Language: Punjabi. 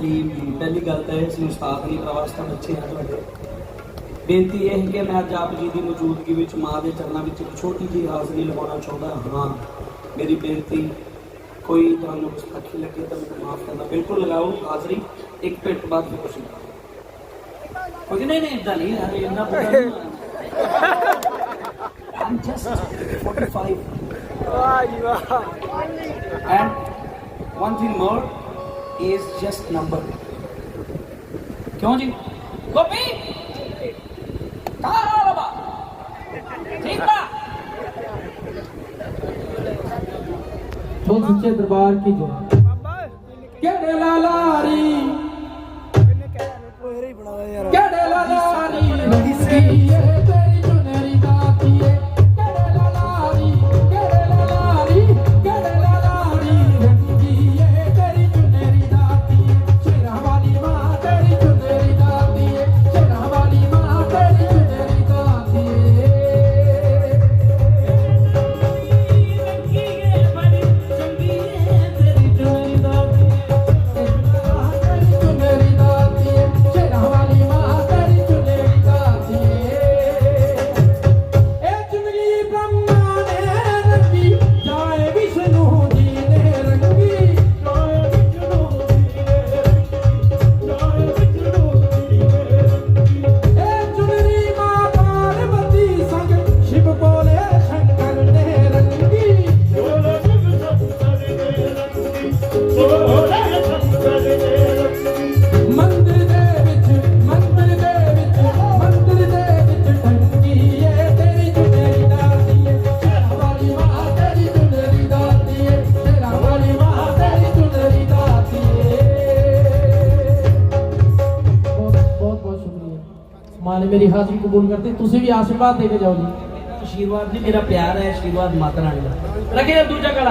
ਦੀ ਪਹਿਲੀ ਗੱਲ ਤਾਂ ਇਹ ਸੀ ਉਸਤਾਦ ਦੀ ਪ੍ਰਵਾਸਤਾ ਬੱਚੇ ਆ ਤੁਹਾਡੇ। ਬੇਨਤੀ ਇਹ ਹੈ ਕਿ ਮੈਂ ਅੱਜ ਆਪ ਜੀ ਦੀ ਮੌਜੂਦਗੀ ਵਿੱਚ ਮਾਂ ਦੇ ਚਰਨਾਂ ਵਿੱਚ ਇੱਕ ਛੋਟੀ ਜਿਹੀ ਹਾਜ਼ਰੀ ਲਗਾਉਣਾ ਚਾਹੁੰਦਾ ਹਾਂ। ਮੇਰੀ ਬੇਨਤੀ ਕੋਈ ਤੁਹਾਨੂੰ ਗੁਸਤਾਖੀ ਲੱਗੇ ਤਾਂ ਮੈਨੂੰ ਮਾਫ ਕਰਨਾ। ਬਿਲਕੁਲ ਲਗਾਓ ਹਾਜ਼ਰੀ ਇੱਕ ਮਿੰਟ ਬਾਅਦ ਫਿਰ ਤੁਸੀਂ ਕੋਈ ਨਹੀਂ ਨਹੀਂ ਇਦਾਂ ਨਹੀਂ ਹਰੇ ਇੰਨਾ ਪਤਾ I'm just 45 ਵਾਹ ਜੀ ਵਾਹ। And one thing more is just number. ਕਿਉਂ ਜੀ? ਗੋਪੀ! ਕਹਾਂ ਬਾਬਾ? ਠੀਕ ਬਾ ਬਹੁਤ ਸੱਚੇ ਦਰਬਾਰ ਕੀ ਜੈ ਬਾਬਾ ਕਿਹੜੇ ਲਾਲਾਰੀ ਕਿੰਨੇ ਕਹਿ ਕੋਹਰੇ ਹੀ ਬਣਾਵਾ ਯਾਰ। ਮਾਂ ਨੇ ਮੇਰੀ ਹਾਜ਼ਰੀ ਕਬੂਲ ਕਰਤੀ ਤੁਸੀਂ ਵੀ ਆਸ਼ੀਰਵਾਦ ਦੇ ਕੇ ਜਾਓ ਜੀ। ਆਸ਼ੀਰਵਾਦ ਨਹੀਂ, ਮੇਰਾ ਪਿਆਰ ਹੈ, ਆਸ਼ੀਰਵਾਦ ਮਾਤਾ ਰਾਣੀ ਦਾ। ਲਗੇ ਦੂਜਾ ਗਲਾ।